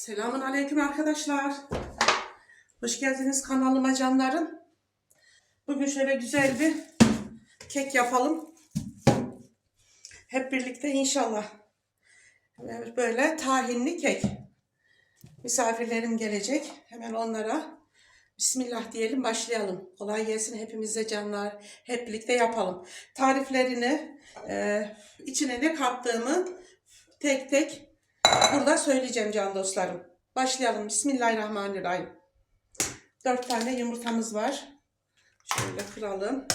Selamun Aleyküm arkadaşlar. Hoş geldiniz kanalıma canlarım. Bugün şöyle güzel bir kek yapalım. Hep birlikte inşallah. Böyle tahinli kek. Misafirlerim gelecek. Hemen onlara Bismillah diyelim başlayalım. Kolay gelsin hepimize canlar. Hep birlikte yapalım. Tariflerini, e, içine ne kattığımı tek tek burada söyleyeceğim can dostlarım. Başlayalım. Bismillahirrahmanirrahim. Dört tane yumurtamız var. Şöyle kıralım.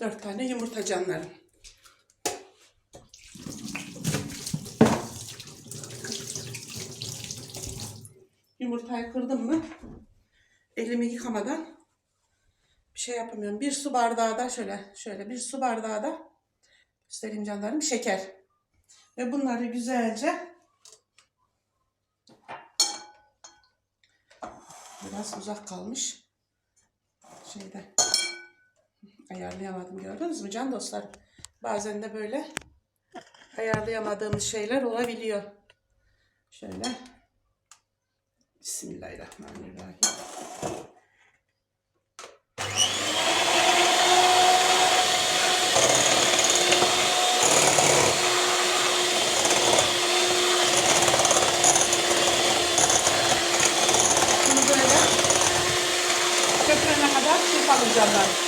Dört tane yumurta canlarım. Yumurtayı kırdım mı elimi yıkamadan bir şey yapamıyorum. Bir su bardağı da şöyle şöyle bir su bardağı da göstereyim canlarım şeker. Ve bunları güzelce biraz uzak kalmış şeyde ayarlayamadım gördünüz mü can dostlar? Bazen de böyle ayarlayamadığımız şeyler olabiliyor. Şöyle Bismillahirrahmanirrahim. Bunu böyle köpürene kadar çırpalım canlar.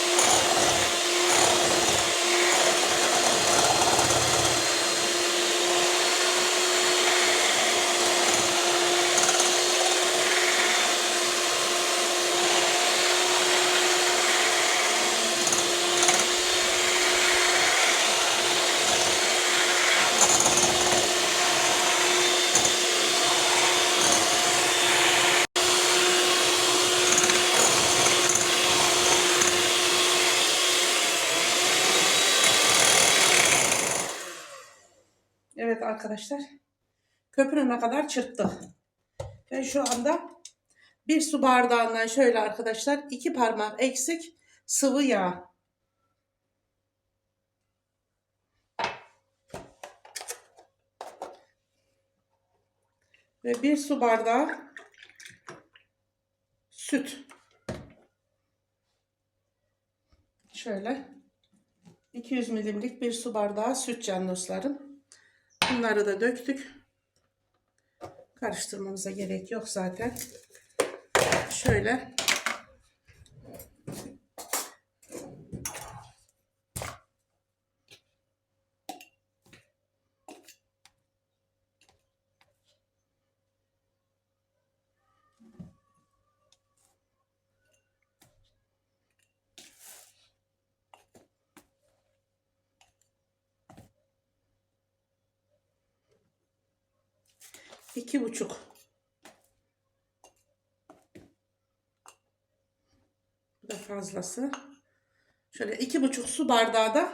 Evet arkadaşlar. Köpürene kadar çırptık. Ve şu anda bir su bardağından şöyle arkadaşlar iki parmak eksik sıvı yağ. Ve bir su bardağı süt. Şöyle 200 milimlik bir su bardağı süt can dostlarım. Bunları da döktük. Karıştırmamıza gerek yok zaten. Şöyle iki buçuk. Bu da fazlası. Şöyle iki buçuk su bardağı da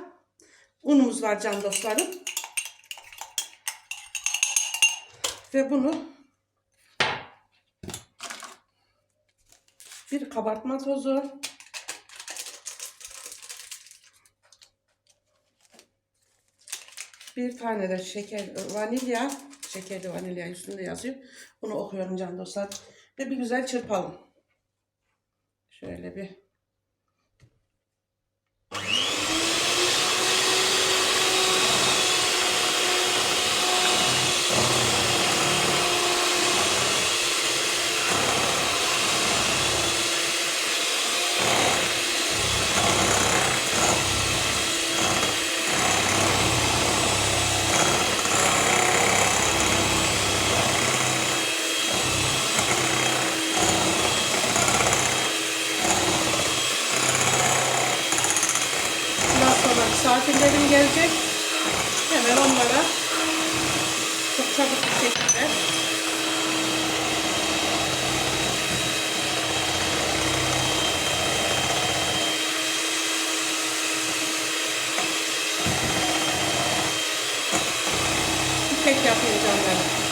unumuz var can dostlarım. Ve bunu bir kabartma tozu bir tane de şeker vanilya şekerli vanilya üstünde yazıyor. Bunu okuyorum can dostlar. Ve bir güzel çırpalım. Şöyle bir Biraz sonra misafirlerim gelecek. Hemen onlara çok çabuk bir şekilde bir kek yapayım canlarım.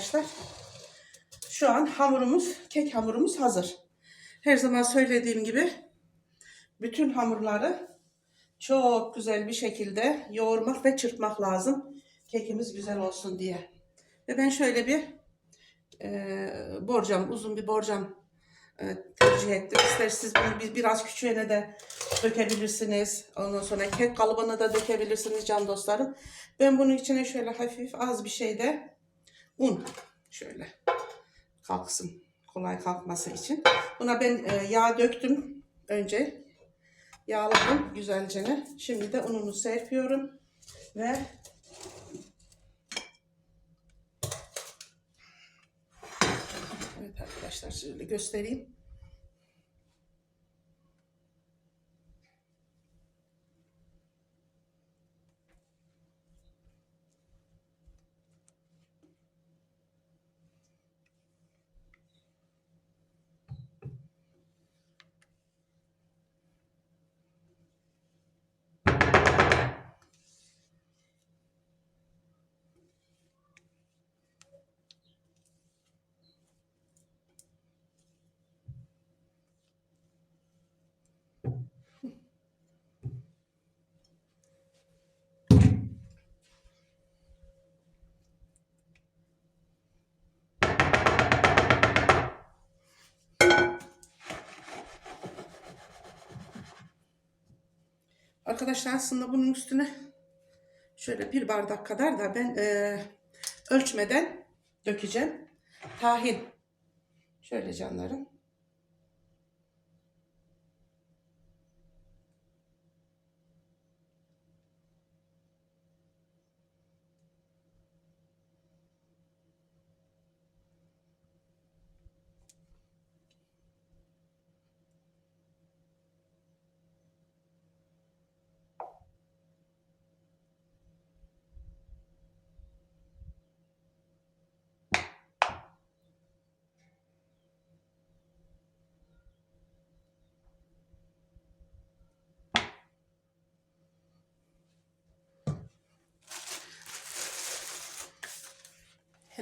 Arkadaşlar. Şu an hamurumuz, kek hamurumuz hazır. Her zaman söylediğim gibi bütün hamurları çok güzel bir şekilde yoğurmak ve çırpmak lazım. Kekimiz güzel olsun diye. Ve ben şöyle bir e, borcam, uzun bir borcam e, tercih ettim. İsterseniz bunu bir, biraz küçüğüne de dökebilirsiniz. Ondan sonra kek kalıbına da dökebilirsiniz can dostlarım. Ben bunun içine şöyle hafif az bir şey de un şöyle kalksın. Kolay kalkması için. Buna ben e, yağ döktüm önce. Yağladım güzelce. Şimdi de ununu serpiyorum ve Evet arkadaşlar şöyle göstereyim. Arkadaşlar aslında bunun üstüne şöyle bir bardak kadar da ben e, ölçmeden dökeceğim. Tahin. Şöyle canlarım.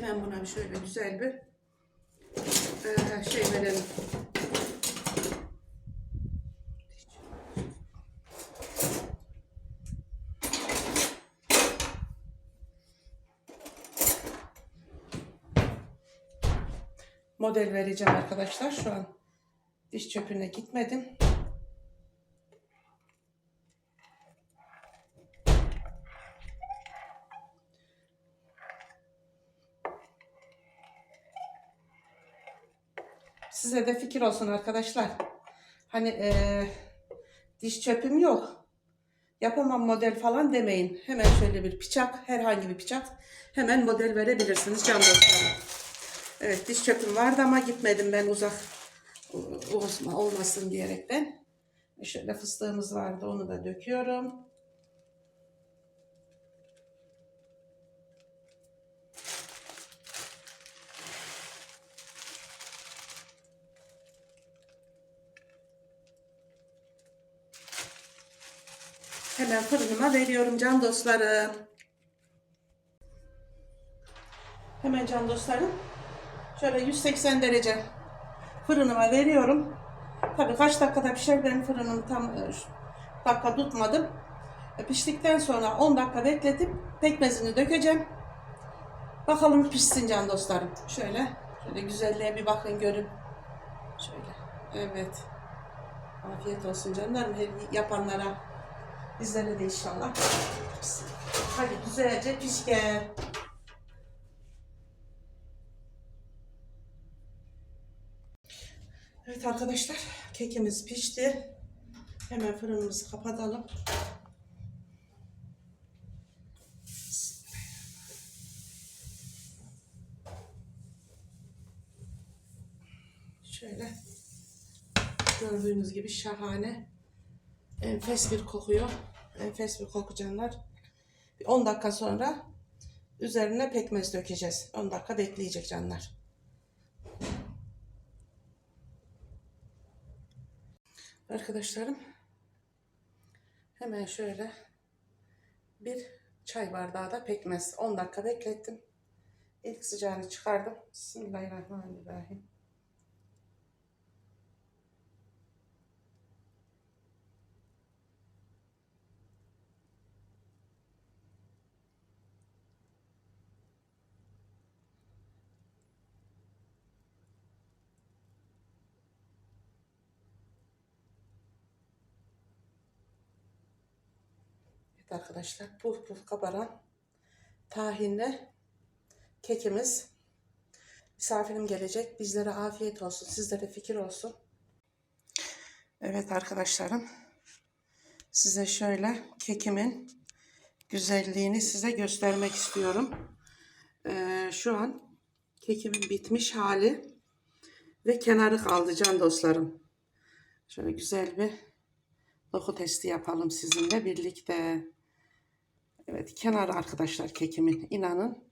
Hemen buna şöyle güzel bir e, şey verelim. Model vereceğim arkadaşlar. Şu an diş çöpüne gitmedim. Size de fikir olsun arkadaşlar. Hani eee, diş çöpüm yok. Yapamam model falan demeyin. Hemen şöyle bir bıçak, herhangi bir bıçak hemen model verebilirsiniz can dostlarım. Evet diş çöpüm vardı ama gitmedim ben uzak olma, olmasın diyerekten. Şöyle fıstığımız vardı onu da döküyorum. Hemen fırınıma veriyorum can dostlarım. Hemen can dostlarım. Şöyle 180 derece fırınıma veriyorum. Tabii kaç dakikada pişer benim fırınım tam e, dakika tutmadım. E, Piştikten sonra 10 dakika bekletip pekmezini dökeceğim. Bakalım pişsin can dostlarım. Şöyle, şöyle güzelliğe bir bakın görün. Şöyle, evet. Afiyet olsun canlarım yapanlara. Bizlere de inşallah. Hadi güzelce piş gel. Evet arkadaşlar kekimiz pişti. Hemen fırınımızı kapatalım. Şöyle gördüğünüz gibi şahane enfes bir kokuyor. Enfes bir koku canlar. Bir 10 dakika sonra üzerine pekmez dökeceğiz. 10 dakika bekleyecek canlar. Arkadaşlarım hemen şöyle bir çay bardağı da pekmez 10 dakika beklettim. İlk sıcağını çıkardım. Bismillahirrahmanirrahim. Evet arkadaşlar puf puf kabaran tahinle kekimiz. Misafirim gelecek. Bizlere afiyet olsun. Sizlere fikir olsun. Evet arkadaşlarım. Size şöyle kekimin güzelliğini size göstermek istiyorum. Ee, şu an kekimin bitmiş hali ve kenarı kaldı can dostlarım. Şöyle güzel bir doku testi yapalım sizinle birlikte. Evet kenarı arkadaşlar kekimin inanın.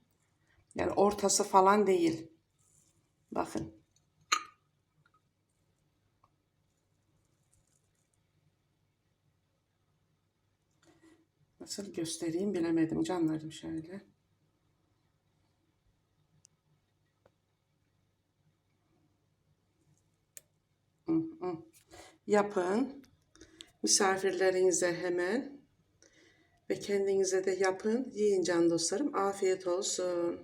Yani ortası falan değil. Bakın. Nasıl göstereyim bilemedim canlarım şöyle. Yapın. Misafirlerinize hemen ve kendinize de yapın. Yiyin can dostlarım. Afiyet olsun.